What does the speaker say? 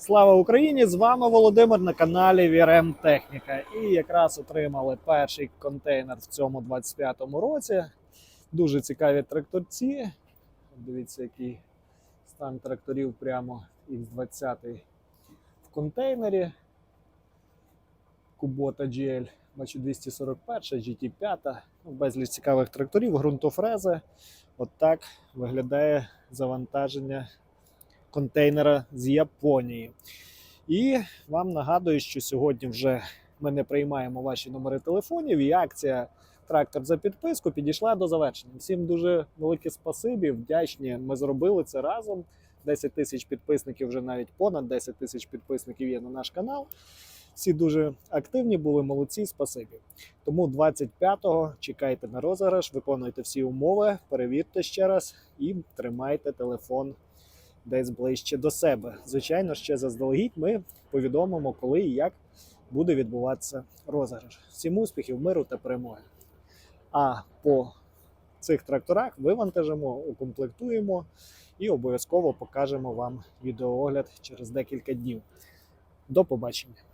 Слава Україні! З вами Володимир на каналі Вірем Техніка. І якраз отримали перший контейнер в цьому 25-му році. Дуже цікаві тракторці. Дивіться, який стан тракторів прямо X20 в контейнері. Kubota GL, бачу 241, GT5, ну, безліч цікавих тракторів, ґрунтофрези. От так виглядає завантаження контейнера з Японії. І вам нагадую, що сьогодні вже ми не приймаємо ваші номери телефонів, і акція Трактор за підписку підійшла до завершення. Всім дуже велике спасибі, вдячні. Ми зробили це разом. 10 тисяч підписників, вже навіть понад 10 тисяч підписників є на наш канал. Всі дуже активні були, молодці, спасибі. Тому 25-го чекайте на розіграш, виконуйте всі умови, перевірте ще раз і тримайте телефон десь ближче до себе. Звичайно, ще заздалегідь ми повідомимо, коли і як буде відбуватися розіграш. Всім успіхів, миру та перемоги. А по цих тракторах вивантажимо, укомплектуємо і обов'язково покажемо вам відеоогляд через декілька днів. До побачення!